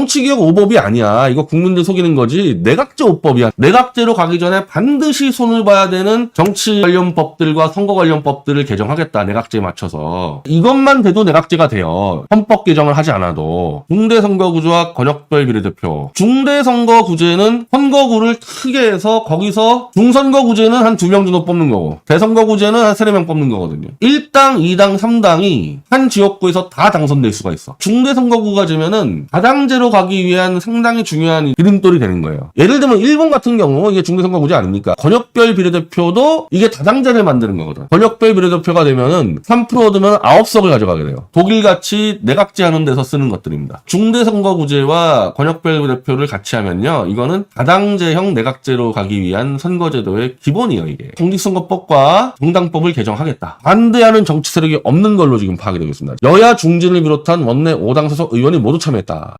정치개혁 5법이 아니야. 이거 국민들 속이는 거지. 내각제 5법이야. 내각제로 가기 전에 반드시 손을 봐야 되는 정치 관련 법들과 선거 관련 법들을 개정하겠다. 내각제에 맞춰서. 이것만 돼도 내각제가 돼요. 헌법 개정을 하지 않아도. 중대 선거구제와 권역별 비례대표. 중대 선거구제는 선거구를 크게 해서 거기서 중선거구제는 한 두 명 정도 뽑는 거고 대선거구제는 한 세네 명 뽑는 거거든요. 1당, 2당, 3당이 한 지역구에서 다 당선될 수가 있어. 중대 선거구가 되면은 다당제로 가기 위한 상당히 중요한 기름돌이 되는 거예요. 예를 들면 일본 같은 경우 이게 중대선거구제 아닙니까? 권역별 비례대표도 이게 다당제를 만드는 거거든. 권역별 비례대표가 되면은 3% 얻으면 9석을 가져가게 돼요. 독일같이 내각제 하는 데서 쓰는 것들입니다. 중대선거구제와 권역별 비례대표를 같이 하면요. 이거는 다당제형 내각제로 가기 위한 선거제도의 기본이에요, 이게. 공직선거법과 정당법을 개정하겠다. 반대하는 정치 세력이 없는 걸로 지금 파악이 되고 있습니다. 여야 중진을 비롯한 원내 5당 소속 의원이 모두 참여했다.